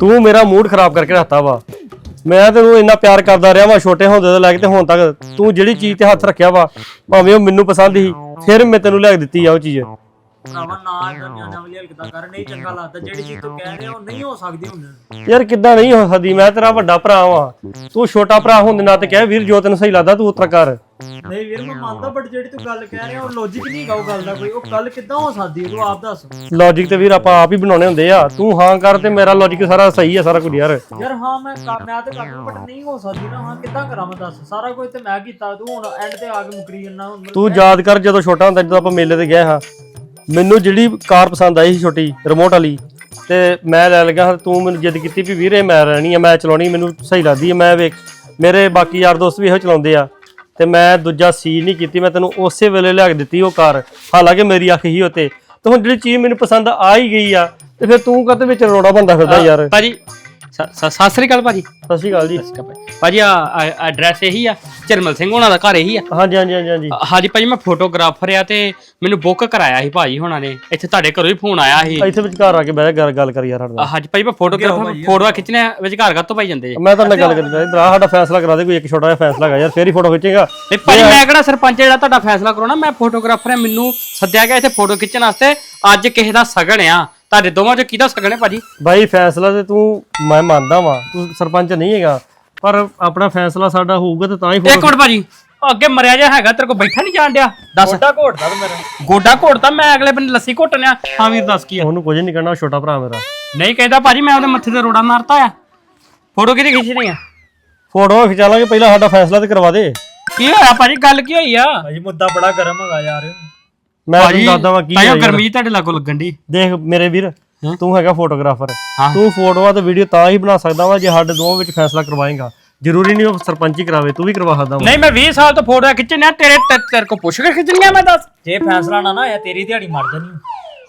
ਤੂੰ ਮੇਰਾ ਮੂਡ ਖਰਾਬ ਕਰਕੇ ਰੱਖਤਾ ਵਾ। ਮੈਂ ਤੈਨੂੰ ਇੰਨਾ ਪਿਆਰ ਕਰਦਾ ਰਿਹਾ ਵਾ, ਛੋਟੇ ਹੁੰਦੇ ਤੋਂ ਲੈ ਕੇ ਤੇ ਹੁਣ ਤੱਕ। ਤੂੰ ਜਿਹੜੀ ਚੀਜ਼ ਤੇ ਹੱਥ ਰੱਖਿਆ ਵਾ, ਭਾਵੇਂ ਉਹ ਮੈਨੂੰ ਪਸੰਦ ਸੀ, ਫਿਰ ਮੈਂ ਤੈਨੂੰ ਲੈ ਕੇ ਦਿੱਤੀ ਆ ਉਹ ਚੀਜ਼। ਭਰਾਵਾ ਨਾ ਇਦਾਂ ਨਿਆਣਿਆਂ ਵਾਲੀ ਹਰਕਤਾਂ ਕਰ ਨਹੀਂ ਚੰਗਾ ਲੱਗਦਾ ਜਿਹੜੀ ਚੀਜ਼ ਤੂੰ ਕਹਿ ਰਿਹਾ ਉਹ ਨਹੀਂ ਹੋ ਸਕਦੀ ਹੁਣ ਯਾਰ ਕਿੱਦਾਂ ਨਹੀਂ ਹੋ ਸਕਦੀ ਮੈਂ ਤੇਰਾ ਵੱਡਾ ਭਰਾ ਵਾਂ। ਤੂੰ ਛੋਟਾ ਭਰਾ ਹੋਣ ਦੇ ਨਾਤੇ ਕਹਿ ਵੀਰ ਜੋ ਤੈਨੂੰ ਸਹੀ ਲੱਗਦਾ ਤੂੰ ਉਤਰਾ ਕਰ। ਨਹੀਂ ਵੀਰ ਮੈਂ ਮੰਨਦਾ ਬਟ ਜਿਹੜੀ ਤੂੰ ਗੱਲ ਕਹਿ ਰਿਹਾ ਉਹ ਲੌਜੀਕ ਨਹੀਂ ਗਾ ਉਹ ਗੱਲ ਦਾ ਕੋਈ। ਉਹ ਗੱਲ ਕਿੱਦਾਂ ਹੋ ਸਕਦੀ ਹੈ ਤੂੰ ਆਪ ਦੱਸ। ਲੌਜੀਕ ਤੇ ਵੀਰ ਆਪਾਂ ਆਪ ਹੀ ਬਣਾਉਣੇ ਹੁੰਦੇ ਆ। ਤੂੰ ਹਾਂ ਕਰ ਤੇ ਮੇਰਾ ਲੌਜੀਕ ਸਾਰਾ ਸਹੀ ਆ ਸਾਰਾ ਕੁਝ ਯਾਰ। ਯਾਰ ਹਾਂ ਮੈਂ ਕਰ- ਮੈਂ ਤੇ ਕਰ ਬਟ ਨਹੀਂ ਹੋ ਸਕਦੀ ਨਾ। ਹਾਂ ਕਿੱਦਾਂ ਕਰਾਂ ਮੈਂ ਦੱਸ। ਸਾਰਾ ਕੁਝ ਤੇ ਮੈਂ ਕੀਤਾ ਤੂੰ ਹੁਣ ਐਂਡ ਤੇ ਆ ਕੇ ਮੁਕਰੀ ਜੰਨਾ ਤੂੰ ਯਾਦ ਕਰ ਜਦੋਂ ਛੋਟਾ ਹੁੰਦਾ ਜਦੋਂ ਆਪਾਂ ਮੇਲੇ ਤੇ ਗਏ ਹਾਂ। ਮੈਨੂੰ ਜਿਹੜੀ ਕਾਰ ਪਸੰਦ ਆਈ ਸੀ ਛੋਟੀ ਰਿਮੋਟ ਵਾਲੀ ਤੇ ਮੈਂ ਲੈ ਲਗਾ ਤੂੰ ਮੈਨੂੰ ਜਿੱਦ ਕੀਤੀ ਵੀ ਵੀਰੇ ਮੈਂ ਰਹਿਣੀ ਆ ਮੈਂ ਚਲਾਉਣੀ ਮੈਨੂੰ ਸਹੀ ਲੱਗਦੀ ਆ ਮੈਂ ਵੇਖ ਮੇਰੇ ਬਾਕੀ ਯਾਰ ਦੋਸਤ ਵੀ ਇਹੋ ਚਲਾਉਂਦੇ ਆ ਤੇ ਮੈਂ ਦੂਜਾ ਸੀ ਨਹੀਂ ਕੀਤੀ ਮੈਂ ਤੈਨੂੰ ਉਸੇ ਵੇਲੇ ਲਿਆ ਕੇ ਦਿੱਤੀ ਉਹ ਕਾਰ ਹਾਲਾਂਕਿ ਮੇਰੀ ਅੱਖ ਹੀ ਉਤੇ ਤੇ ਹੁਣ ਜਿਹੜੀ ਚੀਜ਼ ਮੈਨੂੰ ਪਸੰਦ ਆ ਹੀ ਗਈ ਆ ਤੇ ਫਿਰ ਤੂੰ ਕਦੇ ਵਿੱਚ ਰੋੜਾ ਬੰਦਾ ਫਿਰਦਾ ਯਾਰ? ਭਾਜੀ ਸ- ਸਤਿ ਸ੍ਰੀ ਅਕਾਲ ਭਾਜੀ। ਸਤਿ ਸ਼੍ਰੀ ਅਕਾਲ ਜੀ। ਭਾਜੀ। ਆ ਐਡਰੈਸ ਇਹੀ ਆ ਚਰਮਲ ਸਿੰਘ ਹੋਣਾ ਦਾ ਘਰ ਇਹੀ ਆ। ਹਾਂਜੀ ਹਾਂਜੀ ਹਾਂਜੀ ਹਾਂਜੀ। ਅ, ਹਾਂਜੀ ਭਾਜੀ ਮੈਂ ਫੋਟੋਗ੍ਰਾਫਰ ਆ ਤੇ ਮੈਨੂੰ ਬੁੱਕ ਕਰਾਇਆ ਸੀ ਭਾਜੀ ਹੋਣਾ ਨੇ। ਇੱਥੇ ਤੁਹਾਡੇ ਘਰੋਂ ਹੀ ਫੋਨ ਆਇਆ ਸੀ। ਇੱਥੇ ਵਿਚਕਾਰ ਆ ਕੇ ਬਹਿ ਜਾ ਗੱਲ ਗੱਲ ਕਰ ਯਾਰ ਸਾਡੇ ਅ, ਨਾਲ ਹਾਂਜੀ ਭਾਜੀ ਮੈਂ ਫੋਟੋਗ੍ਰਾਫਰ ਫੋਟੋਆਂ ਖਿੱਚਣੇ ਵਿੱਚ ਘਰ ਘਰ ਤੋਂ ਪਾਈ ਜਾਂਦੇ ਜੀ? ਮੈਂ ਤਾਂ ਨਾਲ ਗੱਲ ਕਰੀ ਇਧਰ ਆ ਸਾਡਾ ਫੈਸਲਾ ਕਰਾ ਦੇ ਕੋਈ ਇੱਕ ਛੋਟਾ ਜਿਹਾ ਫੈਸਲਾ ਹੈਗਾ ਯਾਰ ਫੇਰ ਹੀ ਫੋਟੋ ਖਿੱਚੇਗਾ। ਤੇ ਭਾਜੀ ਮੈਂ ਕਿਹੜਾ ਸਰਪੰਚ ਜਿਹੜਾ ਤੁਹਾਡਾ ਫੈਸਲਾ ਕਰਾਉਣਾ? ਮੈਂ ਫੋਟੋਗ੍ਰਾਫਰ ਆ ਮੈਨੂੰ ਸੱਦਿਆ ਗਿਆ ਇੱਥੇ ਫੋਟੋ ਖਿੱਚਣ ਵਾਸਤੇ। ਅੱਜ ਕਿਸੇ ਦਾ ਸਗਣ ਆ। ਤੁਹਾਡੇ ਦੋਵਾਂ ਚੋਂ ਕਿਹਦਾ ਸਗਣ ਹੈ ਭਾਜੀ? ਬਾਈ ਫੈਸਲਾ ਤੇ ਤੂੰ ਮੈਂ ਮੰਨਦਾ ਵਾਂ ਤੂੰ ਸਰਪੰਚ ਨਹੀਂ ਹੈਗਾ ਪਰ ਆਪਣਾ ਫੈਸਲਾ ਸਾਡਾ ਹੋਊਗਾ ਤੇ ਤਾਂ ਹੀ ਇੱਕ ਮਿੰਟ ਭਾਜੀ ਉਹ ਅੱਗੇ ਮਰਿਆ ਜਾ ਹੈਗਾ ਤੇਰੇ ਕੋਲ ਬੈਠਾ ਨਹੀਂ ਜਾਣ ਡਿਆ। ਦੱਸ। ਛੋਟਾ ਘੋਟਦਾ ਤੂੰ ਮੇਰਾ। ਗੋਡਾ ਘੋੜਤਾ ਮੈਂ ਅਗਲੇ ਬੰਨੇ ਲੱਸੀ ਘੋਟਣਿਆ। ਹਾਂ ਵੀਰ ਦੱਸ ਕੀ ਆ? ਉਹਨੂੰ ਕੁਝ ਨਹੀਂ ਕਰਨਾ ਉਹ ਛੋਟਾ ਭਰਾ ਮੇਰਾ। ਨਹੀਂ ਕਹਿੰਦਾ ਭਾਜੀ ਮੈਂ ਉਹਦੇ ਮੱਥੇ ਤੇ ਰੋੜਾ ਮਾਰਤਾ ਆ ਫੋਟੋ ਕਿਹਦੀ ਖਿੱਚਣੀ ਆ? ਫੋਟੋ ਖਿਚਾ ਲਾਂਗੇ ਪਹਿਲਾਂ ਸਾਡਾ ਫੈਸਲਾ ਤੇ ਕਰਵਾ ਦੇ। ਕੀ ਹੋਇਆ ਭਾਜੀ ਗੱਲ ਕੀ ਹੋਈ ਆ? ਭਾਜੀ ਮੁੱਦਾ ਬੜਾ ਗਰਮ ਹੈਗਾ ਯਾਰ। ਮੈਂ ਦੱਸਦਾ ਵਾਂ ਕੀ ਤਾਈਓ ਹੈ। ਗਰਮੀ ਤੁਹਾਡੇ ਲਾਗੋਂ ਲੱਗਣ ਦੀ ਦੇਖ ਮੇਰੇ ਵੀਰ ਤੂੰ ਹੈਗਾ ਫੋਟੋਗ੍ਰਾਫਰ। ਹਾਂ। ਤੂੰ ਫੋਟੋਆਂ ਤੇ ਵੀਡੀਓ ਤਾਂ ਹੀ ਬਣਾ ਸਕਦਾ ਵਾ ਜੇ ਸਾਡੇ ਦੋਵਾਂ ਵਿੱਚ ਫੈਸਲਾ ਕਰਵਾਏਗਾ। ਜ਼ਰੂਰੀ ਨਹੀਂ ਉਹ ਸਰਪੰਚ ਹੀ ਕਰਾਵੇ ਤੂੰ ਵੀ ਕਰਵਾ ਸਕਦਾ ਵਾ। ਨਹੀਂ ਮੈਂ 20 ਸਾਲ ਤੋਂ ਫੋਟੋ ਖਿੱਚਣਿਆ ਤੇਰੇ ਤੇ- ਤੇਰੇ ਕੋ ਪੁੱਛ ਕੇ ਖਿੱਚਣੀਆਂ ਮੈਂ ਦੱਸ। ਜੇ ਫੈਸਲਾ ਨਾ ਨਾ ਹੋਇਆ ਤੇਰੀ ਦਿਹਾੜੀ ਮਰ ਜਾਣੀ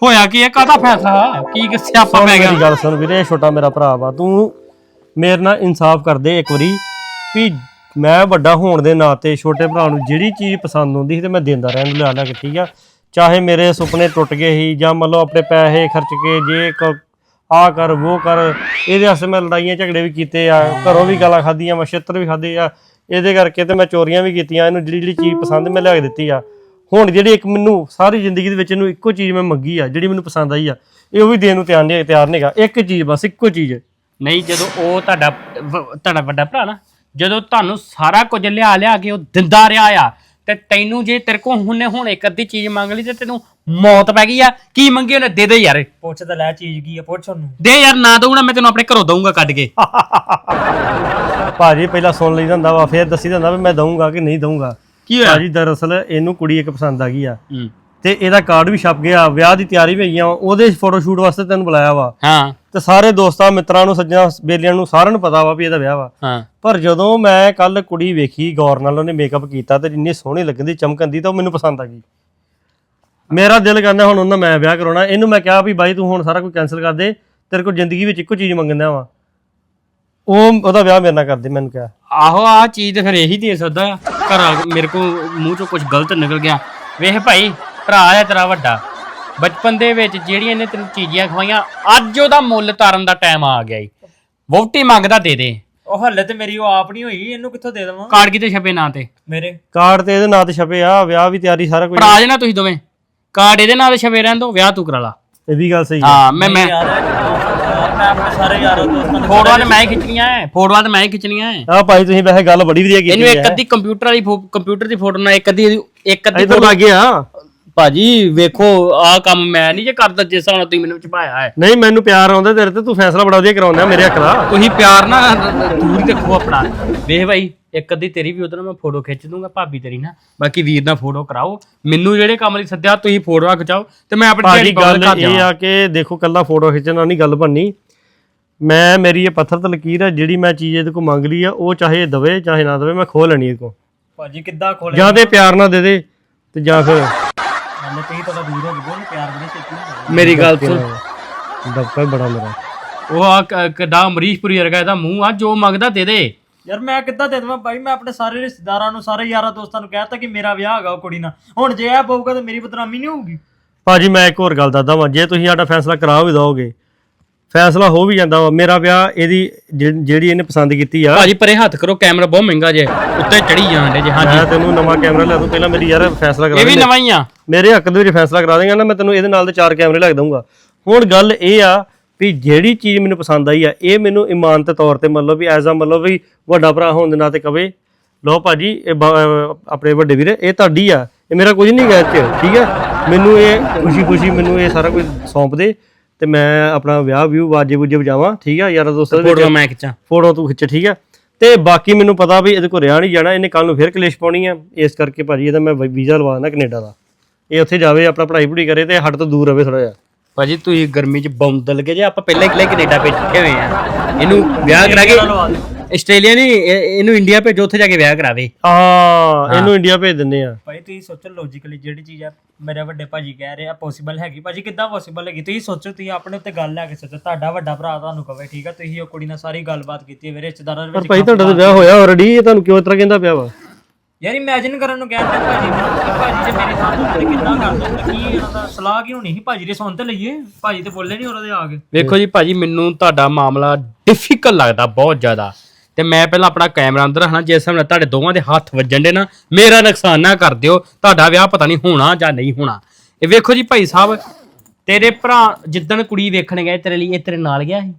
ਹੋਇਆ ਕੀ ਇਹ ਕਾਹਦਾ ਫੈਸਲਾ? ਕੀ ਸਿਆਪਾ ਪੈ ਗਿਆ? ਮੇਰੀ ਗੱਲ ਸੁਣ ਵੀਰੇ ਇਹ ਛੋਟਾ ਮੇਰਾ ਭਰਾ ਵਾ। ਤੂੰ ਮੇਰੇ ਨਾਲ ਇਨਸਾਫ ਕਰ ਦੇ ਇੱਕ ਵਾਰੀ ਵੀ ਮੈਂ ਵੱਡਾ ਹੋਣ ਦੇ ਨਾਤੇ ਛੋਟੇ ਭਰਾ ਨੂੰ ਜਿਹੜੀ ਚੀਜ਼ ਪਸੰਦ ਹੁੰਦੀ ਸੀ ਤੇ ਮੈਂ ਦਿੰਦਾ ਰਹਿਣ ਨੂੰ ਲਿਆ ਲਿਆ ਕੇ ਠੀਕ ਆ? ਚਾਹੇ ਮੇਰੇ ਸੁਪਨੇ ਟੁੱਟ ਗਏ ਸੀ ਜਾਂ ਮੰਨ ਲਓ ਆਪਣੇ ਪੈਸੇ ਖਰਚ ਕੇ ਜੇ ਕ- ਆ ਕਰ ਉਹ ਕਰ, ਇਹਦੇ ਵਾਸਤੇ ਮੈਂ ਲੜਾਈਆਂ ਝਗੜੇ ਵੀ ਕੀਤੇ ਆ, ਘਰੋਂ ਵੀ ਗਾਲਾਂ ਖਾਧੀਆਂ, ਮੈਂ ਛਿੱਤਰ ਵੀ ਖਾਧੇ ਆ, ਇਹਦੇ ਕਰਕੇ ਤੇ ਮੈਂ ਚੋਰੀਆਂ ਵੀ ਕੀਤੀਆਂ, ਇਹਨੂੰ ਜਿਹੜੀ ਜਿਹੜੀ ਚੀਜ਼ ਪਸੰਦ ਮੈਂ ਲਿਆ ਕੇ ਦਿੱਤੀ ਆ। ਹੁਣ ਜਿਹੜੀ ਇੱਕ ਮੈਨੂੰ ਸਾਰੀ ਜ਼ਿੰਦਗੀ ਦੇ ਵਿੱਚ ਇਹਨੂੰ ਇੱਕੋ ਚੀਜ਼ ਮੈਂ ਮੰਗੀ ਆ, ਜਿਹੜੀ ਮੈਨੂੰ ਪਸੰਦ ਆਈ ਆ, ਇਹ ਉਹ ਵੀ ਦੇਣ ਨੂੰ ਤਿਆਰ ਨਹੀਂ, ਤਿਆਰ ਨਹੀਂਗਾ ਇੱਕ ਚੀਜ਼ ਬਸ, ਇੱਕੋ ਚੀਜ਼। ਨਹੀਂ, ਜਦੋਂ ਉਹ ਤੁਹਾਡਾ, ਵ- ਤੁਹਾਡਾ ਵੱਡਾ ਭਰਾ ਨਾ, ਜਦੋਂ ਤੁਹਾਨੂੰ ਸਾਰਾ ਕੁਝ ਲਿਆ ਲਿਆ ਕੇ ਉਹ ਦਿੰਦਾ ਰਿਹਾ ਆ ਤੇ ਤੈਨੂੰ ਜੇ ਤੇਰੇ ਕੋਲ ਹੁਣੇ ਹੁਣ ਇੱਕ ਅੱਧੀ ਚੀਜ਼ ਮੰਗ ਲਈ ਤੇ ਤੈਨੂੰ ਮੌਤ ਪੈ ਗਈ ਆ ਕੀ ਮੰਗੀ ਉਹਨੇ? ਦੇ ਦੇ ਯਾਰ। ਪੁੱਛ ਤਾਂ ਲੈ ਚੀਜ਼ ਕੀ ਆ ਪੁੱਛ ਉਹਨੂੰ। ਦੇ ਯਾਰ ਨਾ ਦਊਂਗਾ ਮੈਂ ਤੈਨੂੰ ਆਪਣੇ ਘਰੋਂ ਦਊਂਗਾ ਕੱਢ ਕੇ। ਭਾਜੀ ਪਹਿਲਾਂ ਸੁਣ ਲਈ ਹੁੰਦਾ ਵਾ ਫਿਰ ਦੱਸੀ ਦਿੰਦਾ ਵੀ ਮੈਂ ਦਊਂਗਾ ਕਿ ਨਹੀਂ ਦਊਂਗਾ। ਕੀ ਹੋਇਆ? ਭਾਜੀ ਦਰਅਸਲ ਇਹਨੂੰ ਕੁੜੀ ਇੱਕ ਪਸੰਦ ਆ ਗਈ ਆ। ਹੂੰ। ਤੇ ਇਹਦਾ ਕਾਰਡ ਵੀ ਛਪ ਗਿਆ ਵਿਆਹ ਦੀ ਤਿਆਰੀ ਵੀ ਹੈਗੀ ਆ ਉਹਦੇ ਫੋਟੋ ਸ਼ੂਟ ਵਾਸਤੇ ਤੈਨੂੰ ਬੁਲਾਇਆ ਵਾ। ਹਾਂ। ਤੇ ਸਾਰੇ ਦੋਸਤਾਂ ਮਿੱਤਰਾਂ ਨੂੰ ਸੱਜਣਾ ਬੇਲੀਆਂ ਨੂੰ ਸਾਰਿਆਂ ਨੂੰ ਪਤਾ ਵਾ ਵੀ ਇਹਦਾ ਵਿਆਹ ਵਾ। ਹਾਂ। ਪਰ ਜਦੋਂ ਮੈਂ ਕੱਲ ਕੁੜੀ ਵੇਖੀ ਗੌਰ ਨਾਲ ਉਹਨੇ ਮੇਕਅਪ ਕੀਤਾ ਤੇ ਇੰਨੀ ਸੋਹਣੀ ਲੱਗਦੀ ਚਮਕੰਦੀ ਤਾਂ ਉਹ ਮੈਨੂੰ ਪਸੰਦ ਆ ਗਈ। ਮੇਰਾ ਦਿਲ ਕਹਿੰਦਾ ਹੁਣ ਉਹਨਾਂ ਮੈਂ ਵਿਆਹ ਕਰਾਉਣਾ। ਇਹਨੂੰ ਮੈਂ ਕਿਹਾ ਵੀ ਬਾਈ ਤੂੰ ਹੁਣ ਸਾਰਾ ਕੁਝ ਕੈਨਸਲ ਕਰ ਦੇ ਤੇਰੇ ਕੋਲ ਜ਼ਿੰਦਗੀ ਵਿੱਚ ਇੱਕੋ ਚੀਜ਼ ਮੰਗਦਾ ਵਾ। ਉਹ ਉਹਦਾ ਵਿਆਹ ਮੇਰੇ ਨਾਲ ਕਰ ਦੇ ਮੈਨੂੰ ਕਿਹਾ। ਆਹੋ ਆ ਚੀਜ਼ ਤੇ ਫਿਰ ਇਹੀ ਦੇ ਸਕਦਾ ਘਰ ਮੇਰੇ ਕੋ ਮੂੰਹ ਚੋਂ ਕੁਝ ਗਲਤ ਨਿਕਲ ਗਿਆ। ਵੇਖ ਭਾਈ ਭਰਾ ਆ ਤੇਰਾ ਵੱਡਾ ਬਚਪਨ ਦੇ ਵਿੱਚ ਜਿਹੜੀਆਂ ਇਹਨੇ ਤੈਨੂੰ ਚੀਜ਼ੀਆਂ ਖਵਾਈਆਂ ਅੱਜ ਉਹਦਾ ਮੁੱਲ ਤਾਰਨ ਦਾ ਟਾਈਮ ਆ ਗਿਆ ਈ ਵੋਟੀ ਮੰਗਦਾ ਦੇ ਦੇ। ਉਹ ਹੱਲੇ ਤੇ ਮੇਰੀ ਉਹ ਆਪ ਨਹੀਂ ਹੋਈ ਇਹਨੂੰ ਕਿੱਥੋਂ ਦੇ ਦੇਵਾਂ? ਕਾਰਡ ਕਿਤੇ ਛਪੇ ਨਾਂ ਤੇ? ਮੇਰੇ। ਕਾਰਡ ਤੇ ਇਹਦੇ ਨਾਂ ਤੇ ਛਪੇ ਆ ਵਿਆਹ ਵੀ ਤਿਆਰੀ ਸਾਰਾ ਕੁਝ। ਭਰਾ ਜੇ ਨਾ ਤੁਸੀਂ ਦੋਵੇਂ ਕਾਰਡ ਇਹਦੇ ਨਾਂ ਤੇ ਛਪੇ ਰਹਿਣ ਦੋ ਵਿਆਹ ਤੂੰ ਕਰਾ ਲਾ। ਇਹ ਵੀ ਗੱਲ ਸਹੀ ਹੈ। ਹਾਂ ਮੈਂ ਮੈਂ ਯਾਰ ਯਾਰ ਮੈਂ ਆਪਣੇ ਸਾਰੇ ਯਾਰਾਂ ਦੋਸਤਾਂ ਨੂੰ ਫੋਟੋਆਂ ਤੇ ਮੈਂ ਹੀ ਖਿੱਚਣੀਆਂ ਐ ਫੋਟੋਆਂ ਤੇ ਮੈਂ ਹੀ ਖਿੱਚਣੀਆਂ ਐ। ਆ ਭਾਈ ਤੁਸੀਂ ਵੈਸੇ ਗੱਲ ਬੜੀ ਵਧੀਆ ਕੀਤੀ ਇਹਨੂੰ ਇੱਕ ਅੱਧੀ ਕੰਪਿਊਟਰ ਵਾਲੀ ਕੰਪਿਊਟਰ ਦੀ ਫੋਟੋ ਨਾਲ ਇੱਕ ਅੱਧੀ ਇੱਕ ਅੱਧੀ ਇਧਰ ਲੱਗ ਗਿਆ। ਭਾਜੀ ਵੇਖੋ ਆਹ ਕੰਮ ਮੈਂ ਨਹੀਂ ਜੇ ਕਰਦਾ ਜਿਸ ਨਾਲ ਤੁਸੀਂ ਮੈਨੂੰ ਚਪਾਇਆ ਹੈ। ਨਹੀਂ ਮੈਨੂੰ ਪਿਆਰ ਆਉਂਦਾ ਤੇਰੇ ਤੇ ਤੂੰ ਫੈਸਲਾ ਬੜਾ ਵਧੀਆ ਕਰਾਉਂਦਾ ਮੇਰੇ ਹੱਕ ਦਾ। ਤੁਸੀਂ ਪਿਆਰ ਨਾਲ ਦੂਰ ਹੀ ਰੱਖੋ ਆਪਣਾ। ਵੇਖ ਭਾਈ ਇੱਕ ਅੱਧੀ ਤੇਰੀ ਵੀ ਨਾਲ ਮੈਂ ਫੋਟੋ ਖਿੱਚ ਦੂੰਗਾ ਭਾਬੀ ਤੇਰੀ ਨਾ ਬਾਕੀ ਵੀਰ ਨਾਲ ਫੋਟੋ ਕਰਾਓ। ਮੈਨੂੰ ਜਿਹੜੇ ਕੰਮ ਲਈ ਸੱਦਿਆ ਤੁਸੀਂ ਫੋਟੋਆਂ ਖਿਚਾਓ ਤੇ ਮੈਂ ਆਪਣੀ ਭਾਜੀ ਗੱਲ ਇਹ ਆ ਕਿ ਦੇਖੋ ਕੱਲਾ ਫੋਟੋ ਖਿੱਚਣ ਨਾਲ ਨਹੀਂ ਗੱਲ ਬਣਨੀ। ਮੈਂ ਮੇਰੀ ਇਹ ਪੱਥਰ ਤੇ ਲਕੀਰ ਆ ਜਿਹੜੀ ਮੈਂ ਚੀਜ਼ ਇਹਦੇ ਕੋ ਮੰਗ ਲਈ ਆ ਉਹ ਚਾਹੇ ਦਵੇ ਚਾਹੇ ਨਾ ਦਵੇ ਮੈਂ ਖੋ ਲੈਣੀ ਇਹਦੇ ਕੋ ਭਾਜੀ ਕਿੱਦਾਂ ਖੋਲੇ ਜਾਂ ਤੇ ਪਿਆਰ ਨਾਲ ਦੇ ਦੇ ਤੇ ਜਾਂ ਫਿਰ ਹੱਲੇ ਤਾਂ ਦੂਰ ਹੋ ਗਏ ਪਿਆਰ ਬੜੇ ਛੇਤੀ ਹੁੰਦਾ ਮੇਰੀ ਗੱਲ ਸੁਣ। ਦਬਕਾ ਹੀ ਬੜਾ ਮੇਰਾ। ਉਹ ਆ ਕਿੱਡਾ ਅਮਰੀਸ਼ਪੁਰੀ ਵਰਗਾ ਇਹਦਾ ਮੂੰਹ ਆ ਜੋ ਮੰਗਦਾ ਦੇ ਦੇ। ਯਾਰ ਮੈਂ ਕਿੱਦਾਂ ਦੇ ਦੇਵਾਂ ਭਾਈ ਮੈਂ ਆਪਣੇ ਸਾਰੇ ਰਿਸ਼ਤੇਦਾਰਾਂ ਨੂੰ ਸਾਰੇ ਯਾਰਾਂ ਦੋਸਤਾਂ ਨੂੰ ਕਹਿਤਾ ਕਿ ਮੇਰਾ ਵਿਆਹ ਹੈਗਾ ਉਹ ਕੁੜੀ ਨਾਲ। ਹੁਣ ਜੇ ਇਹ ਪਊਗਾ ਤਾਂ ਮੇਰੀ ਬਦਨਾਮੀ ਨਹੀਂ ਹੋਊਗੀ। ਭਾਜੀ ਮੈਂ ਇੱਕ ਹੋਰ ਗੱਲ ਦੱਸਦਾ ਵਾਂ। ਜੇ ਤੁਸੀਂ ਸਾਡਾ ਫੈਸਲਾ ਕਰਾ ਵੀ ਦੋਗੇ ਫੈਸਲਾ ਹੋ ਵੀ ਜਾਂਦਾ ਵਾ। ਮੇਰਾ ਵਿਆਹ ਇਹਦੀ ਜਿਹੜੀ ਇਹਨੇ ਪਸੰਦ ਕੀਤੀ ਆ। ਭਾਜੀ ਪਰੇ ਹੱਥ ਕਰੋ ਕੈਮਰਾ ਬਹੁਤ ਮਹਿੰਗਾ ਜੇ। ਉੱਤੇ ਚੜੀ ਜਾਂਦੇ ਜੇ ਹਾਂਜੀ। ਮੈਂ ਤੈਨੂੰ ਨਵਾਂ ਕੈਮਰਾ ਲੈ ਦੂੰ। ਪਹਿਲਾਂ ਮੇਰੀ ਯਾਰ ਫੈਸਲਾ ਕਰਾ ਇਹ ਵੀ ਦੇ। ਨਵਾਂ ਹੀ ਆ ਮੇਰੇ ਹੱਕ ਦੇ ਵਿੱਚ ਫੈਸਲਾ ਕਰਾ ਦੇਗਾ ਨਾ ਮੈਂ ਤੈਨੂੰ ਇਹਦੇ ਨਾਲ ਦੇ ਚਾਰ ਕੈਮਰੇ ਲੱਗ ਦਊਂਗਾ। ਹੁਣ ਗੱਲ ਇਹ ਆ ਵੀ ਜਿਹੜੀ ਚੀਜ਼ ਮੈਨੂੰ ਪਸੰਦ ਆਈ ਆ ਇਹ ਮੈਨੂੰ ਇਮਾਨਤ ਤੌਰ ਤੇ ਮਤਲਬ ਵੀ ਐਜ਼ ਆ ਮਤਲਬ ਵੀ ਵੱਡਾ ਭਰਾ ਹੋਣ ਦੇ ਨਾਤੇ ਕਵੇ ਲਓ ਭਾਜੀ ਇਹ ਬ- ਅਹ ਆਪਣੇ ਵੱਡੇ ਵੀਰੇ ਇਹ ਤੁਹਾਡੀ ਆ ਇਹ ਮੇਰਾ ਕੁਝ ਨਹੀਂ ਗਾ ਇਹ 'ਚ ਠੀਕ ਹੈ? ਮੈਨੂੰ ਇਹ ਖੁਸ਼ੀ ਖੁਸ਼ੀ ਮੈਨੂੰ ਇਹ ਸਾਰਾ ਕੁਝ ਸੌਂਪ ਦੇ। ਤੇ ਮੈਂ ਆਪਣਾ ਵਿਆਹ ਵਿਊ ਵਾਜੇ ਵੂਜੇ ਵਜਾਵਾਂ ਠੀਕ ਆ? ਯਾਰਾਂ ਦੋਸਤਾਂ ਦੇ ਵਿੱਚ ਫੋਟੋ ਮੈਂ ਖਿੱਚਾਂ। ਫੋਟੋ ਤੂੰ ਖਿੱਚ ਠੀਕ ਆ? ਤੇ ਬਾਕੀ ਮੈਨੂੰ ਪਤਾ ਵੀ ਇਹਦੇ ਕੋਲ ਰਿਆ ਨਹੀਂ ਜਾਣਾ ਇਹਨੇ ਕੱਲ ਨੂੰ ਫਿਰ ਕਲੇਸ਼ ਪਾਉਣੀ ਆ। ਇਸ ਕਰਕੇ ਭਾਜੀ ਇਹਦਾ ਮੈਂ ਵੀਜ਼ਾ ਲਵਾ ਦੇਣਾ ਕੈਨੇਡਾ ਦਾ। ਇਹ ਉੱਥੇ ਜਾਵੇ ਆਪਣਾ ਪੜ੍ਹਾਈ ਪੜ੍ਹੀ ਕਰੇ ਤੇ ਹੱਟ ਤੋਂ ਦੂਰ ਰਵੇ ਥੋੜਾ ਜਿਹਾ। ਭਾਜੀ ਤੁਸੀਂ ਗਰਮੀ ਚ ਬੌਂਦਲ ਕੇ ਜੇ? ਆਪਾਂ ਪਹਿਲਾਂ ਹੀ ਕਿਲੇ ਕੈਨੇਡਾ ਭੇਜ ਹੋਏ ਆ। ਇਹਨੂੰ ਵਿਆਹ ਕਰਾ ਕੇ ਆਸਟ੍ਰੇਲੀਆ ਨਹੀਂ ਇਹ- ਇਹਨੂੰ ਇੰਡੀਆ ਭੇਜੋ ਉੱਥੇ ਜਾ ਕੇ ਵਿਆਹ ਕਰਾਵੇ। ਹਾਂ ਇਹਨੂੰ ਇੰਡੀਆ ਭੇਜ ਦਿੰਦੇ ਆ। ਭਾਈ ਤੁਸੀਂ ਸੋਚੋ ਲੌਜੀਕਲੀ ਜਿਹੜੀ ਚੀਜ਼ ਆ ਮੇਰੇ ਵੱਡੇ ਭਾਜੀ ਕਹਿ ਰਹੇ ਆ ਪੋਸੀਬਲ ਹੈਗੀ। ਭਾਜੀ ਕਿੱਦਾਂ ਪੋਸੀਬਲ ਹੈਗੀ? ਤੁਸੀਂ ਸੋਚੋ ਤੁਸੀਂ ਆਪਣੇ ਉੱਤੇ ਗੱਲ ਲੈ ਕੇ ਸੋਚੋ ਤੁਹਾਡਾ ਵੱਡਾ ਭਰਾ ਤੁਹਾਨੂੰ ਕਵੇ ਠੀਕ ਆ? ਤੁਸੀਂ ਉਹ ਕੁੜੀ ਨਾਲ ਸਾਰੀ ਗੱਲਬਾਤ ਕੀਤੀ ਹੈ ਮੇਰੇ ਰਿਸ਼ਤੇਦਾਰਾਂ ਦੇ ਪਰ ਵਿੱਚ ਭਾਈ ਤੁਹਾਡਾ ਤਾਂ ਵਿਆਹ ਹੋਇਆ ਆਲਰੇਡੀ ਇਹ ਤੁਹਾਨੂੰ ਕਿਉਂ ਇਸ ਤਰ੍ਹਾਂ ਕਹਿੰਦਾ ਪਿਆ ਵਾ? ਯਾਰ ਇਮੇਜਿਨ ਕਰਨ ਨੂੰ ਕਹਿੰਦੇ ਭਾਜੀ ਨੂੰ ਕਿ ਭਾਜੀ ਜੇ ਮੇਰੇ ਥਾਂ ਤੇ ਕਿੰਨਾ ਕਰ ਦਿੰਦੇ ਕੀ ਇਹਨਾਂ ਦਾ ਸਲਾਹ ਕੀ ਹੋਣੀ ਸੀ? ਭਾਜੀ ਦੇ ਸੁਣ ਤੇ ਲਈਏ ਭਾਜੀ ਤੇ ਬੋਲੇ ਨਹੀਂ ਉਹਦੇ ਆ ਕੇ। ਵੇਖੋ ਜੀ ਭਾਜੀ ਮੈਨੂੰ ਤੁਹਾਡਾ ਮਾਮਲਾ ਡਿਫਿਕਲਟ ਲੱਗਦਾ ਬਹੁਤ ਜ਼ਿਆਦਾ। ਤੇ ਮੈਂ ਪਹਿਲਾਂ ਆਪਣਾ ਕੈਮਰਾ ਅੰਦਰ ਰੱਖਣਾ ਜਿਸ ਸਮੇਂ ਤੁਹਾਡੇ ਦੋਵਾਂ ਦੇ ਹੱਥ ਵੱਜਣ ਦੇ ਨਾ ਮੇਰਾ ਨੁਕਸਾਨ ਨਾ ਕਰ ਦਿਓ ਤੁਹਾਡਾ ਵਿਆਹ ਪਤਾ ਨਹੀਂ ਹੋਣਾ ਜਾਂ ਨਹੀਂ ਹੋਣਾ। ਇਹ ਵੇਖੋ ਜੀ ਭਾਈ ਸਾਹਿਬ ਤੇਰੇ ਭਰਾ ਜਿੱਦਣ ਕੁੜੀ ਵੇਖਣ ਗਏ ਤੇਰੇ ਲਈ ਇਹ ਤੇਰੇ ਨਾਲ ਗਿਆ ਸੀ?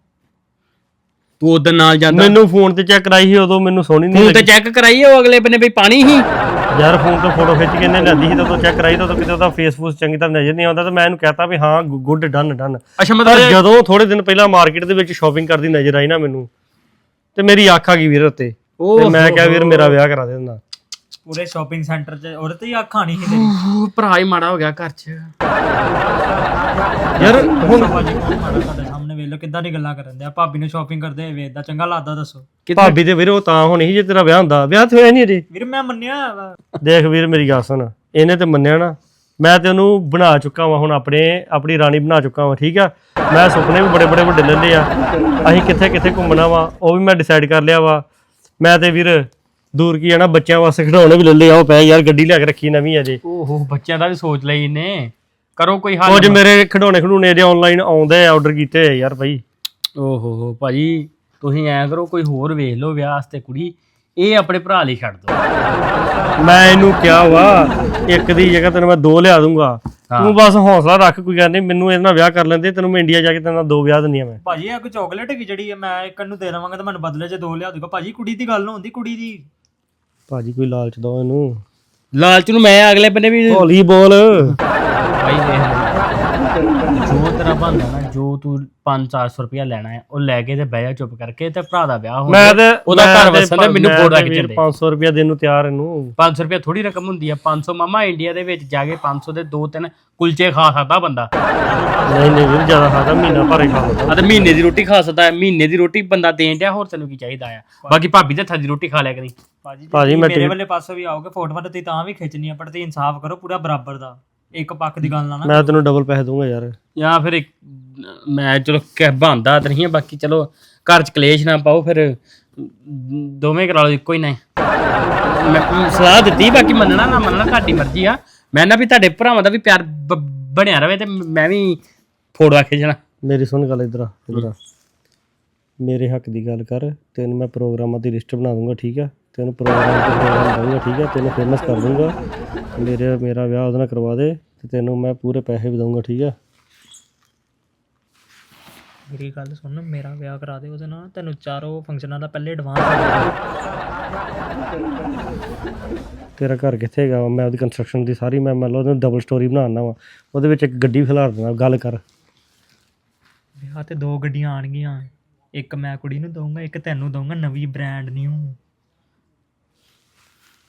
ਤੂੰ ਉਦੋਂ ਨਾਲ ਜਾਂਦਾ। ਮੈਨੂੰ ਫੋਨ ਤੇ ਚੈੱਕ ਕਰਾਈ ਸੀ ਉਦੋਂ ਮੈਨੂੰ ਸੋਹਣੀ ਨਹੀਂ ਤੂੰ ਤੇ ਚੈੱਕ ਕਰਾਈ ਉਹ ਅਗਲੇ ਬੰਨੇ ਵੀ ਪਾਣੀ ਹੀ ਯਾਰ ਫੋਨ ਤੋਂ ਫੋਟੋ ਖਿੱਚ ਕੇ ਇਹਨੇ ਲੈਂਦੀ ਸੀ ਤਾਂ ਚੈੱਕ ਕਰਾਈ ਤਾਂ ਕਿਤੇ ਉਹਦਾ ਫੇਸਬੁੱਕ ਚੰਗੀ ਤਰ੍ਹਾਂ ਨਜ਼ਰ ਨਹੀਂ ਆਉਂਦਾ ਤਾਂ ਮੈਂ ਇਹਨੂੰ ਕਹਤਾ ਵੀ ਹਾਂ ਗੁੱਡ ਡਨ ਡਨ। ਅੱਛਾ ਮਤਲਬ ਜਦੋਂ ਥੋੜੇ ਦਿਨ ਪਹਿਲਾਂ ਮਾਰਕੀਟ ਦੇ ਵਿੱਚ ਸ਼ਾਪਿੰਗ ਕਰਦੀ ਨਜ਼ਰ ਆਈ ਨਾ ਮੈਨੂੰ ਤੇ ਮੇਰੀ ਅੱਖ ਆ ਗਈ ਵੀਰ ਉੱਤੇ। ਉਹ ਤੇ ਮੈਂ ਕਿਹਾ ਵੀਰ ਮੇਰਾ ਵਿਆਹ ਕਰਾ ਦੇ ਦਿੰਦਾ। ਪੂਰੇ ਸ਼ਾਪਿੰਗ ਸੈਂਟਰ 'ਚ ਉਹਦੇ ਤੇ ਹੀ ਅੱਖ ਆਣੀ ਸੀ ਤੇਰੀ। ਉਹ ਭਰਾ ਹੀ ਮਾੜਾ ਹੋ ਗਿਆ ਘਰ 'ਚ। ਯਾਰ ਹੁਣ ਭਾਜੀ ਕੌਣ ਮਾੜਾ ਤੁਹਾਡੇ ਸਾਹਮਣੇ ਵੇਖ ਲਓ ਕਿੱਦਾਂ ਦੀ ਗੱਲਾਂ ਕਰਨ ਦੇ ਆ ਭਾਬੀ ਨੂੰ ਸ਼ਾਪਿੰਗ ਕਰਦੇ ਹੋਏ ਵੇਖਦਾ ਚੰਗਾ ਲੱਗਦਾ ਦੱਸੋ। ਭਾਬੀ ਤੇ ਵੀਰ ਉਹ ਤਾਂ ਹੋਣੀ ਸੀ ਜੇ ਤੇਰਾ ਵਿਆਹ ਹੁੰਦਾ। ਵਿਆਹ ਤੇ ਹੋਇਆ ਨਹੀਂ ਅਜੇ। ਵੀਰ ਮੈਂ ਮੰਨਿਆ ਵਾ। ਦੇਖ ਵੀਰ ਮੇਰੀ ਗੱਲ ਸੁਣ। ਇਹਨੇ ਤੇ ਮੰਨਿਆ ਨਾ। ਮੈਂ ਤੇ ਉਹਨੂੰ ਬਣਾ ਚੁੱਕਾ ਵਾਂ ਹੁਣ ਆਪਣੇ ਆਪਣੀ ਰਾਣੀ ਬਣਾ ਚੁੱਕਾ ਵਾਂ ਠੀਕ ਆ? ਮੈਂ ਸੁਪਨੇ ਵੀ ਬੜੇ ਬੜੇ ਵੱਡੇ ਲੈ ਲਏ ਆ। ਅਸੀਂ ਕਿੱਥੇ ਕਿੱਥੇ ਘੁੰਮਣਾ ਵਾ ਉਹ ਵੀ ਮੈਂ ਡਿਸਾਈਡ ਕਰ ਲਿਆ ਵਾ। ਮੈਂ ਤੇ ਵੀਰ ਦੂਰ ਕੀ ਜਾਣਾ ਬੱਚਿਆਂ ਵਾਸਤੇ ਖਿਡੌਣੇ ਵੀ ਲੈ ਲਏ ਆ ਉਹ ਪੈ ਯਾਰ ਗੱਡੀ ਲਿਆ ਕੇ ਰੱਖੀ ਨਵੀਂ ਅਜੇ। ਓਹੋ ਬੱਚਿਆਂ ਦਾ ਵੀ ਸੋਚ ਲਈ ਇਹਨੇ। ਕਰੋ ਕੋਈ ਹੱਲ। ਕੁਝ ਮੇਰੇ ਖਿਡੌਣੇ ਖਿਡੌਣੇ ਜੇ ਆਨਲਾਈਨ ਆਉਂਦੇ ਆ ਆਰਡਰ ਕੀਤੇ ਹੋਏ ਯਾਰ ਬਾਈ। ਓਹੋ ਹੋ ਭਾਜੀ ਤੁਸੀਂ ਐਂ ਕਰੋ ਕੋਈ ਹੋਰ ਵੇਖ ਲਓ ਵਿਆਹ ਵਾਸਤੇ ਕੁੜੀ ਇਹ ਆਪਣੇ ਭਰਾ ਲਈ ਛੱਡ ਦਿਓ। ਮੈਂ ਇਹਨੂੰ ਕਿਹਾ ਵਾ ਇੱਕ ਦੀ ਜਗ੍ਹਾ ਤੈਨੂੰ ਮੈਂ ਦੋ ਲਿਆ ਦੂੰਗਾ। ਤੂੰ ਬਸ ਹੌਸਲਾ ਰੱਖ ਕੋਈ ਗੱਲ ਨਹੀਂ ਮੈਨੂੰ ਇਹਦੇ ਨਾਲ ਵਿਆਹ ਕਰ ਲੈਂਦੇ ਤੈਨੂੰ ਮੈਂ ਇੰਡੀਆ ਜਾ ਕੇ ਤੇਰੇ ਨਾਲ ਦੋ ਵਿਆਹ ਦਿੰਦੀਆਂ ਮੈਂ। ਭਾਜੀ ਇਹ ਕੋਈ ਚਾਕਲੇਟ ਹੈਗੀ ਜਿਹੜੀ ਮੈਂ ਇੱਕ ਨੂੰ ਦੇ ਦੇਵਾਂਗਾ ਤਾਂ ਮੈਨੂੰ ਬਦਲੇ 'ਚ ਦੋ ਲਿਆ ਦੂਗਾ ਭਾਜੀ ਕੁੜੀ ਦੀ ਗੱਲ ਹੁੰਦੀ ਕੁੜੀ ਦੀ। ਭਾਜੀ ਕੋਈ ਲਾਲਚ ਦੋ ਇਹਨੂੰ। ਲਾਲਚ ਨੂੰ ਮੈਂ ਅਗਲੇ ਬੰਨੇ ਵੀ ਹੌਲੀ ਬੋਲ। ਭਾਈ ਦੇਖ ਜੋ ਤੇਰਾ ਬੰਦਾ ਨਾ ਜੋ ਤੂੰ 5-400 ਰੁਪਇਆ ਲੈਣਾ ਹੈ ਉਹ ਲੈ ਕੇ ਤੇ ਬਹਿ ਜਾ ਚੁੱਪ ਕਰਕੇ ਤੇ ਭਰਾ ਦਾ ਵਿਆਹ ਹੋ ਮੈਂ। ਤੇ ਉਹਦਾ ਘਰ ਤੇ ਵਸਣ ਦੇ ਮੈਨੂੰ ਮੈਂ ਫੋਟੋ ਤੇ ਖਿੱਚ ਵੀਰ ਦੇ 500 ਰੁਪਇਆ ਦੇਣ ਨੂੰ ਤਿਆਰ ਇਹਨੂੰ। 500 ਰੁਪਇਆ ਥੋੜੀ ਰਕਮ ਹੁੰਦੀ ਆ 500 ਮਾਮਾ ਇੰਡੀਆ ਦੇ ਵਿੱਚ ਜਾ ਕੇ 500 ਦੇ ਦੋ ਤਿੰਨ ਕੁਲਚੇ ਖਾ ਸਕਦਾ ਬੰਦਾ। ਨਹੀਂ ਨਹੀਂ ਵੀਰ ਜ਼ਿਆਦਾ ਖਾਦਾ ਮਹੀਨਾ ਭਰੇ ਖਾ ਲਦਾ ਤੇ ਮਹੀਨੇ ਦੀ ਰੋਟੀ ਖਾ ਸਕਦਾ ਹੈ ਮਹੀਨੇ ਦੀ ਰੋਟੀ ਬੰਦਾ ਦੇਣ ਡਿਆ ਹੋਰ ਤੈਨੂੰ ਕੀ ਚਾਹੀਦਾ ਆ? ਬਾਕੀ ਭਾਬੀ ਦੇ ਹੱਥਾਂ ਦੀ ਰੋਟੀ ਖਾ ਲਿਆ ਕਰੀ। ਭਾਜੀ ਮੇਰੇ ਤੇ- ਵਾਲੇ ਪਾਸੋਂ ਵੀ ਆਓਗੇ ਫੋਟੋਆਂ ਤੇ ਤਾਂ ਵੀ ਖਿੱਚਣੀ ਆ ਪਰ ਤੁਸੀਂ ਇਨਸਾਫ ਕਰੋ ਪੂਰਾ ਬਰਾਬਰ ਦਾ। ਇੱਕ ਪੱਖ ਦੀ ਗੱਲ ਨਾ ਨਾ ਮੈਂ ਤੈਨੂੰ ਡਬਲ ਪੈਸੇ ਦੂੰਗਾ ਯਾਰ। ਜਾਂ ਫਿਰ ਇੱਕ ਮੈਂ ਚਲੋ ਕਹਿ ਬੰਦਾ ਤਾਂ ਨਹੀਂ ਹੈ ਬਾਕੀ ਚਲੋ ਘਰ ਚ ਕਲੇਸ਼ ਨਾ ਪਾਓ ਫਿਰ ਦੋਵੇਂ ਕਰਾ ਲਓ ਇੱਕੋ ਹੀ ਨਹੀਂ ਮੈਂ ਸਲਾਹ ਦਿੱਤੀ ਬਾਕੀ ਮੰਨਣਾ ਨਾ ਮੰਨਣਾ ਤੁਹਾਡੀ ਮਰਜ਼ੀ ਆ। ਮੈਂ ਨਾ ਵੀ ਤੁਹਾਡੇ ਭਰਾਵਾਂ ਦਾ ਵੀ ਪਿਆਰ ਬ- ਬਣਿਆ ਰਵੇ ਤੇ ਮੈਂ ਵੀ ਫੋਟੋ ਖਿੱਚਣਾ ਮੇਰੀ ਸੁਣ ਗੱਲ ਇਧਰ ਇਧਰ ਮੇਰੇ ਹੱਕ ਦੀ ਗੱਲ ਕਰ ਤੈਨੂੰ ਮੈਂ ਪ੍ਰੋਗਰਾਮਾਂ ਦੀ ਲਿਸਟ ਬਣਾ ਦੂੰਗਾ ਠੀਕ ਆ? ਤੈਨੂੰ ਪ੍ਰੋਗਰਾਮ ਤੇ ਪ੍ਰੋਗਰਾਮ ਦਊਂਗਾ ਠੀਕ ਆ? ਤੈਨੂੰ ਫੇਮਸ ਕਰ ਦੂੰਗਾ ਮੇਰੇ ਮੇਰਾ ਵਿਆਹ ਉਹਦੇ ਨਾਲ ਕਰਵਾ ਦੇ ਤੇ ਤੈਨੂੰ ਮੈਂ ਪੂਰੇ ਪੈਸੇ ਵੀ ਦਊਂਗਾ ਠੀਕ ਆ? ਮੇਰੀ ਗੱਲ ਸੁਣ ਮੇਰਾ ਵਿਆਹ ਕਰਾ ਦੇ ਉਹਦੇ ਨਾਲ ਤੈਨੂੰ ਚਾਰੋਂ ਫੰਕਸ਼ਨਾਂ ਦਾ ਪਹਿਲੇ ਐਡਵਾਂਸ ਤੇਰਾ ਘਰ ਕਿੱਥੇ ਹੈਗਾ ਵਾ? ਮੈਂ ਉਹਦੀ ਕੰਸਟਰਕਸ਼ਨ ਦੀ ਸਾਰੀ ਮੈਂ ਮੰਨ ਲਓ ਉਹਨੂੰ ਡਬਲ ਸਟੋਰੀ ਬਣਾਉਣਾ ਵਾ। ਉਹਦੇ ਵਿੱਚ ਇੱਕ ਗੱਡੀ ਖਿਲਾਰ ਦੇਣਾ ਗੱਲ ਕਰ। ਵਿਆਹ ਤੇ ਦੋ ਗੱਡੀਆਂ ਆਣਗੀਆਂ ਇੱਕ ਮੈਂ ਕੁੜੀ ਨੂੰ ਦਊਂਗਾ ਇੱਕ ਤੈਨੂੰ ਦਊਂਗਾ ਨਵੀਂ ਬ੍ਰਾਂਡ ਨਿਊ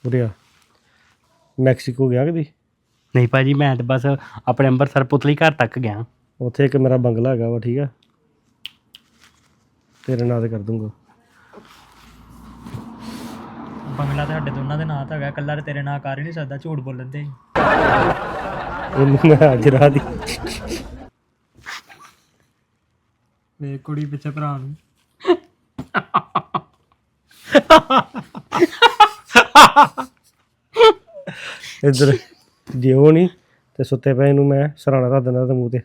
ਉਰਿਆ ਮੈਕਸੀਕੋ ਗਿਆ ਕਦੀ? ਨਹੀਂ ਭਾਜੀ ਮੈਂ ਤੇ ਬਸ ਆਪਣੇ ਅੰਮ੍ਰਿਤਸਰ ਪੁਤਲੀ ਘਰ ਤੱਕ ਗਿਆ। ਉੱਥੇ ਇੱਕ ਮੇਰਾ ਬੰਗਲਾ ਹੈਗਾ ਵਾ ਠੀਕ ਆ? ਤੇਰੇ ਨਾਂ ਤੇ ਕਰ ਦੂੰਗਾ। ਬੰਗਲਾ ਤੇ ਸਾਡੇ ਦੋਨਾਂ ਦੇ ਨਾਂ ਤਾਂ ਹੈਗਾ ਇਕੱਲਾ ਤੇ ਤੇਰੇ ਨਾਂ ਕਰ ਹੀ ਨਹੀਂ ਸਕਦਾ ਝੂਠ ਬੋਲਣ ਤੇ ਇਹਨੂੰ ਮੈਂ ਅੱਜ ਰਾਤ ਦੀ ਵੇ ਕੁੜੀ ਪਿੱਛੇ ਭਰਾ ਨੂੰ। ਇੱਧਰ ਜੇ ਉਹ ਨਹੀਂ ਤੇ ਸੁੱਤੇ ਪਏ ਨੂੰ ਮੈਂ ਸਰਾਣਾ ਰੱਖ ਦਿੰਦਾ ਤੇ ਮੂੰਹ ਤੇ।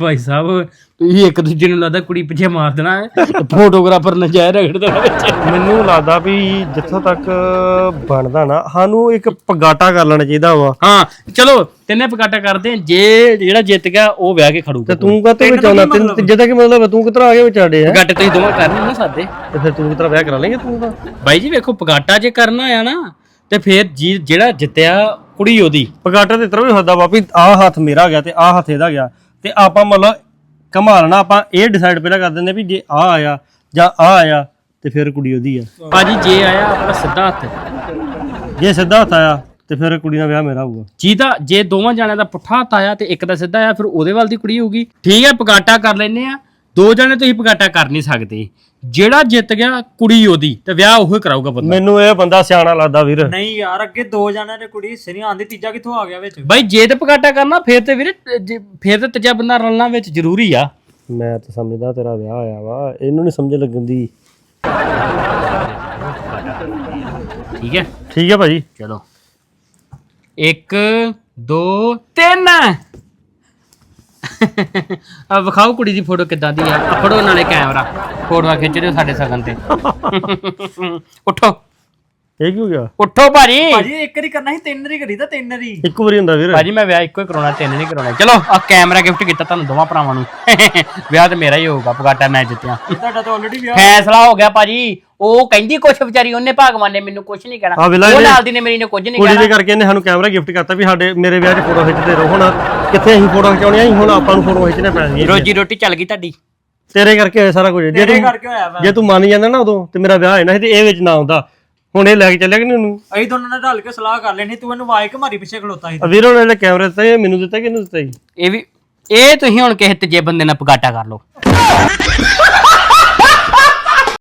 ਭਾਈ ਸਾਹਿਬ ਤੁਸੀਂ ਇੱਕ ਦੂਜੇ ਨੂੰ ਲੱਗਦਾ ਕੁੜੀ ਪਿੱਛੇ ਮਾਰ ਦੇਣਾ ਹੈ। ਫੋਟੋਗ੍ਰਾਫਰ ਨਜਾਇਜ਼ ਰਗੜ ਦੇਣਾ ਵਿੱਚ। ਮੈਨੂੰ ਲੱਗਦਾ ਵੀ ਜਿੱਥੋਂ ਤੱਕ ਬਣਦਾ ਨਾ ਸਾਨੂੰ ਇੱਕ ਪਗਾਟਾ ਕਰ ਲੈਣਾ ਚਾਹੀਦਾ ਵਾ। ਹਾਂ ਚਲੋ ਤਿੰਨੇ ਪਕਾਟਾ ਕਰਦੇ ਹਾਂ। ਜੇ ਜਿਹੜਾ ਜਿੱਤ ਗਿਆ ਉਹ ਵਿਆਹ ਕੇ ਖੜੂਗਾ। ਤੇ ਤੂੰ ਕਾਹਤੇ ਵਿੱਚ ਆਉਣਾ ਤੈਨੂੰ ਤੀਜੇ ਦਾ ਕੀ ਮਤਲਬ ਹੈ? ਤੂੰ ਕਿਤਰਾ ਆ ਗਿਆ ਵਿਚਾੜੇ ਆ ਪਕਾਟੇ ਤੁਸੀਂ ਦੋਵਾਂ ਕਰਨੇ ਨਾ ਸਾਡੇ। ਤੇ ਫਿਰ ਤੂੰ ਕਿਤਰਾ ਵਿਆਹ ਕਰਾ ਲੇਂਗੇ ਤੂੰ ਤਾਂ? ਬਾਈ ਜੀ ਵੇਖੋ ਪਕਾਟਾ ਜੇ ਕਰਨਾ ਆ ਨਾ ਤੇ ਫਿਰ ਜੀ ਜਿਹੜਾ ਜਿੱਤਿਆ ਕੁੜੀ ਉਹਦੀ। ਪਗਾਟਾ ਤੇ ਇਤਰਾ ਵੀ ਹੁੰਦਾ ਵਾ ਵੀ ਆਹ ਹੱਥ ਮੇਰਾ ਗਿਆ ਤੇ ਆਹ ਹੱਥ ਇਹਦਾ ਗਿਆ। ਤੇ ਆਪਾਂ ਮਤਲਬ ਕਮਾ ਲੈਣਾ ਆਪਾਂ ਇਹ ਡਿਸਾਈਡ ਪਹਿਲਾਂ ਕਰ ਦਿੰਦੇ ਵੀ ਜੇ ਆ ਆਇਆ ਜਾਂ ਆ ਆਇਆ ਤੇ ਫਿਰ ਕੁੜੀ ਉਹਦੀ ਆ। ਭਾਜੀ ਜੇ ਆਇਆ ਆਪਣਾ ਸਿੱਧਾ ਹੱਥ। ਜੇ ਸਿੱਧਾ ਹੱਥ ਆਇਆ ਤੇ ਫਿਰ ਕੁੜੀ ਦਾ ਵਿਆਹ ਮੇਰਾ ਹੋਊਗਾ। ਜਿਹਦਾ ਜੇ ਦੋਵਾਂ ਜਾਣਿਆਂ ਦਾ ਪੁੱਠਾ ਹੱਥ ਆਇਆ ਤੇ ਇੱਕ ਦਾ ਸਿੱਧਾ ਆਇਆ ਫਿਰ ਉਹਦੇ ਵੱਲ ਦੀ ਕੁੜੀ ਹੋਊਗੀ। ਠੀਕ ਹੈ ਪਕਾਟਾ ਕਰ ਲੈਨੇ ਆ ਦੋ ਜਣੇ ਤੁਸੀਂ ਪਕਾਟਾ ਕਰ ਨਹੀਂ ਸਕਦੇ। ਜਿਹੜਾ ਜਿੱਤ ਗਿਆ ਕੁੜੀ ਉਹਦੀ ਤੇ ਵਿਆਹ ਉਹੀ ਕਰਾਊਗਾ ਬੰਦਾ। ਮੈਨੂੰ ਇਹ ਬੰਦਾ ਸਿਆਣਾ ਲੱਗਦਾ ਵੀਰ। ਨਹੀਂ ਯਾਰ ਅੱਗੇ ਦੋ ਜਣਿਆਂ ਨੇ ਕੁੜੀ ਸਿਰੀ ਆਂਦੀ ਤੀਜਾ ਕਿੱਥੋਂ ਆ ਗਿਆ ਵਿੱਚ? ਬਾਈ ਜੇ ਤੇ ਪਕਾਟਾ ਕਰਨਾ ਫਿਰ ਤੇ ਵੀਰੇ ਜੇ- ਫਿਰ ਤੇ ਤੀਜਾ ਬੰਦਾ ਰਲਣਾ ਵਿੱਚ ਜ਼ਰੂਰੀ ਆ। ਮੈਂ ਤਾਂ ਸਮਝਦਾ ਤੇਰਾ ਵਿਆਹ ਹੋਇਆ ਵਾ ਇਹਨੂੰ ਨਹੀਂ ਸਮਝ ਲੱਗਣ ਦੀ ਠੀਕ ਹੈ? ਠੀਕ ਹੈ ਭਾਜੀ। ਚਲੋ। 1 2 3 ਆ ਵਿਖਾਓ ਕੁੜੀ ਦੀ ਫੋਟੋ ਕਿੱਦਾਂ ਦੀ ਆ। ਆ ਫੜੋ ਨਾਲੇ ਕੈਮਰਾ। ਫੋਟੋਆਂ ਖਿੱਚ ਦਿਓ ਸਾਡੇ ਸਗਨ ਤੇ। ਉੱਠੋ। ਇਹ ਕੀ ਹੋ ਗਿਆ? ਉੱਠੋ ਭਾਜੀ। ਭਾਜੀ ਇੱਕ ਰੀ ਕਰਨਾ ਸੀ ਤਿੰਨ ਰੀ ਕਰੀ ਤਾਂ ਤਿੰਨ ਰੀ ਇੱਕ ਵਾਰੀ ਹੁੰਦਾ ਵੀਰ ਭਾਜੀ ਮੈਂ ਵਿਆਹ ਇੱਕੋ ਹੀ ਕਰਾਉਣਾ ਤਿੰਨ ਨਹੀਂ ਕਰਾਉਣਾ। ਚਲੋ ਆ ਕੈਮਰਾ ਗਿਫਟ ਕੀਤਾ ਤੁਹਾਨੂੰ ਦੋਵਾਂ ਭਰਾਵਾਂ ਨੂੰ। ਵਿਆਹ ਤੇ ਮੇਰਾ ਹੀ ਹੋਊਗਾ ਪਗਾਟਾ ਮੈਂ ਜਿੱਤਿਆ। ਤੁਹਾਡਾ ਤਾਂ ਆਲਰੇਡੀ ਵਿਆਹ। ਫੈਸਲਾ ਹੋ ਗਿਆ ਭਾਜੀ। ਉਹ ਕਹਿੰਦੀ ਕੁਛ ਵਿਚਾਰੀ ਉਹਨੇ ਭਗਵਾਨ ਨੇ ਮੈਨੂੰ ਕੁਛ ਨਹੀਂ ਕਹਿਣਾ। ਵੇਲਾ ਉਹ ਇਹਨੇ- ਨਾਲ ਦੀ ਨੇ ਮੇਰੀ ਨੇ ਕੁਝ ਨਹੀਂ ਕੁੜੀ ਕਹਿਣਾ। ਦੇ ਕਰਕੇ ਇਹਨੇ ਸਾਨੂੰ ਕੈਮਰਾ ਗਿਫਟ ਕਰਤਾ ਵੀ ਸਾਡੇ ਮੇਰੇ ਵਿਆਹ 'ਚ ਫੋਟੋ ਖਿੱਚਦੇ ਰਹੋ ਹੁਣ। ਕਿੱਥੇ ਅਸੀਂ ਫੋਟੋ ਖਿਚਾਉਣੀਆਂ ਸੀ ਹੁਣ ਆਪਾਂ ਨੂੰ ਫੋਟੋ ਖਿੱਚਣੇ ਪੈਣਗੀਆਂ ਰੋਜੀ ਰੋਟੀ ਚੱਲ ਗਈ ਤੁਹਾਡੀ। ਤੇਰੇ ਕਰਕੇ ਹੋਇਆ ਸਾਰਾ ਕੁਝ। ਜੇ ਤੇਰੇ ਤੂੰ ਕਰਕੇ ਹੋਇਆ ਵਾ। ਜੇ ਤੂੰ ਮੰਨ ਜਾਂਦਾ ਨਾ ਉਦੋਂ ਤੇ ਮੇਰਾ ਵਿਆਹ ਹੋਇਆ ਨਾ ਸੀ ਤੇ ਇਹ ਵਿੱਚ ਨਾ ਆਉਂਦਾ ਹੁਣ ਇਹ ਲੈ ਕੇ ਚੱਲਿਆ ਕਿ ਨਹੀਂ ਉਹਨੂੰ? ਅਸੀਂ ਦੋਨਾਂ ਨੇ ਢਲ ਕੇ ਸਲਾਹ ਕਰ ਲੈਣੀ ਤੂੰ ਇਹਨੂੰ ਵਾਇਕ ਮਾਰੀ ਪਿੱਛੇ ਖਲੋਤਾ ਸੀ? ਆ ਵੀਰ ਇਹਨੇ ਕੈਮਰਾ ਦਿੱਤਾ ਇਹ ਮੈਨੂੰ ਦਿੱਤਾ ਕਿ ਇਹਨੂੰ ਦਿੱਤਾ? ਜੀ ਇਹ ਵੀ ਇਹ ਤੁਸੀਂ ਹੁਣ ਕਿਸੇ ਤੀਜੇ ਬੰਦੇ ਨਾਲ ਪਗਾਟਾ ਕਰ ਲਓ।